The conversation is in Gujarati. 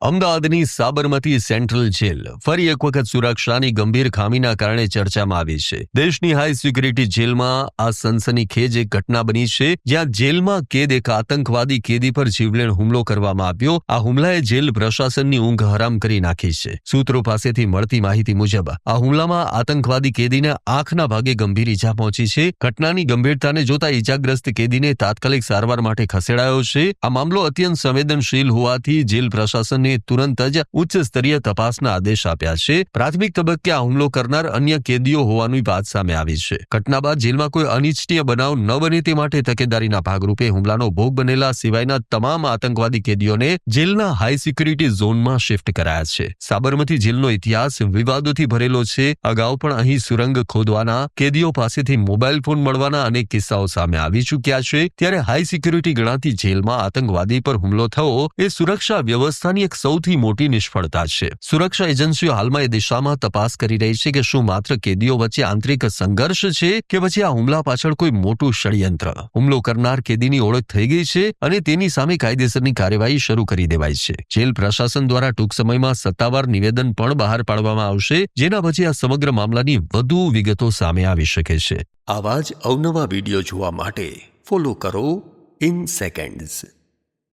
અમદાવાદની સાબરમતી સેન્ટ્રલ જેલ ફરી એક વખત સુરક્ષાની ગંભીર ખામીના કારણે ચર્ચામાં આવી છે. દેશની હાઈ સિક્યુરિટી જેલમાં આ સનસનીખેજ એક ઘટના બની છે, જ્યાં જેલમાં કેદ એક આતંકવાદી કેદી પર જીવલેણ હુમલો કરવામાં આવ્યો. આ હુમલાએ જેલ પ્રશાસનની ઊંઘ હરામ કરી નાખી છે. સૂત્રો પાસેથી મળતી માહિતી મુજબ, આ હુમલામાં આતંકવાદી કેદીને આંખના ભાગે ગંભીર ઈજા પહોંચી છે. ઘટનાની ગંભીરતાને જોતા ઈજાગ્રસ્ત કેદીને તાત્કાલિક સારવાર માટે ખસેડાયો છે. આ મામલો અત્યંત સંવેદનશીલ હોવાથી જેલ પ્રશાસને તુરંત જ ઉચ્ચ સ્તરીય તપાસના આદેશ આપ્યા છે. પ્રાથમિક તબક્કે આ હુમલો કરનાર અન્ય કેદીઓ હોવાની વાત સામે આવી છે. ઘટના બાદ જેલમાં કોઈ અનિચ્છનીય બનાવ ન બને તે માટે તકેદારીના ભાગરૂપે હુમલાનો ભોગ બનેલા સિવાયના તમામ આતંકવાદી કેદીઓને જેલના હાઈ સિક્યુરિટી ઝોનમાં શિફ્ટ કરાયા છે. સાબરમતી જેલનો ઇતિહાસ વિવાદોથી ભરેલો છે. અગાઉ પણ અહીં સુરંગ ખોદવાના, કેદીઓ પાસેથી મોબાઈલ ફોન મળવાના અનેક કિસ્સાઓ સામે આવી ચૂક્યા છે. ત્યારે હાઈ સિક્યુરિટી ગણાતી જેલમાં આતંકવાદી પર હુમલો થવો એ સુરક્ષા વ્યવસ્થાની સૌથી મોટી નિષ્ફળતા છે. સુરક્ષા એજન્સીઓ હાલમાં એ દિશામાં તપાસ કરી રહી છે કે શું માત્ર કેદીઓ વચ્ચે આંતરિક સંઘર્ષ છે કે પછી આ હુમલા પાછળ કોઈ મોટું ષડયંત્ર? હુમલો કરનાર કેદીની ઓળખ થઈ ગઈ છે અને તેની સામે કાયદેસરની કાર્યવાહી શરૂ કરી દેવાઈ છે. જેલ પ્રશાસન દ્વારા ટૂંક સમયમાં સત્તાવાર નિવેદન પણ બહાર પાડવામાં આવશે, જેના પછી આ સમગ્ર મામલાની વધુ વિગતો સામે આવી શકે છે. આવા જ અવનવા વીડિયો જોવા માટે ફોલો કરો ઇન સેકન્ડ્સ